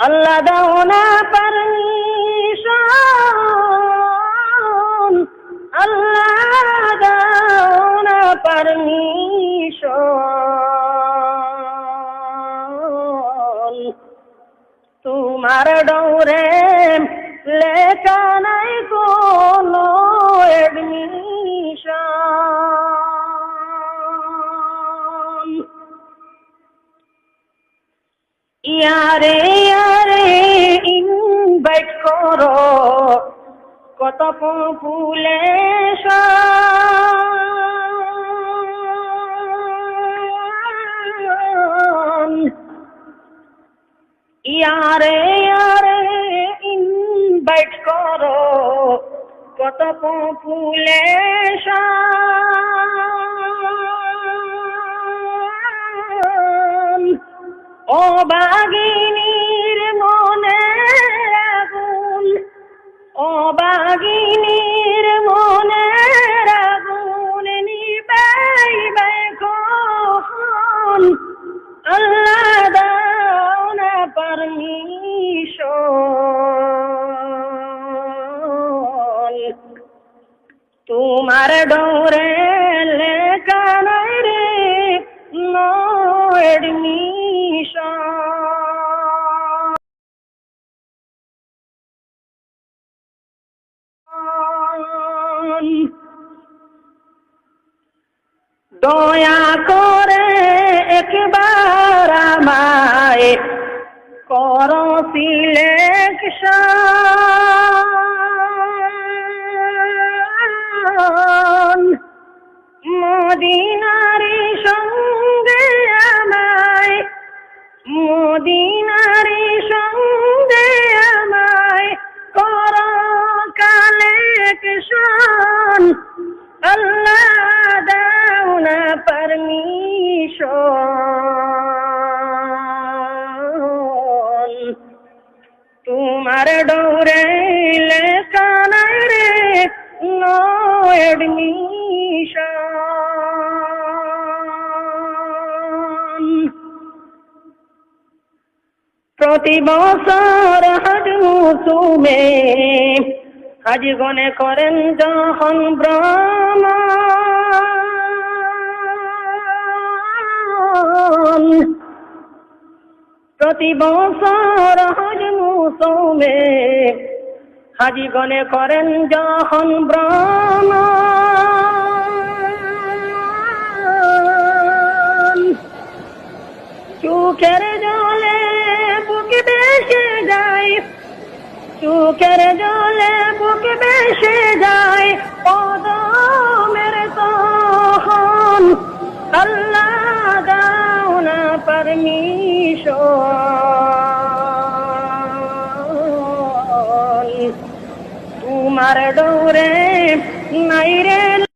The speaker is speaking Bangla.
আল্লাহ দাও না পারমিশন। আল্লাহ দাও না পারমিশন। তোমার ডৌরে লেখা নাই কোনো এডমিশন ইয়ারে ইয়ারে কত পপুলেশন ইয়ারে ইয়ারে ইনভাইট করো। কত পপুলেশন ও বাগিনীর বাগিনীর মনে আগুন নিবাইবে কখন? আল্লাহ দাও না পারমিশন। তোমার ডোরে লেখা নাই রে নো দয়া করে একবার আমায় কর সিলেকশন পারমিশন তোমার ডোরে লেখা নাই রে নো এডমিশন প্রতি বছর হজ মুসুমে হাজ গনে করেন যখন ভ্রমণ প্রতি বছর হজ মুসুমে হাজি গনে করেন যখন ভ্রমণ চোখের জলে বুক বেসে যায়, চোখের জলে বুক বেসে যায় পদমের না পারমিশন তোমার ডোরে নাই রে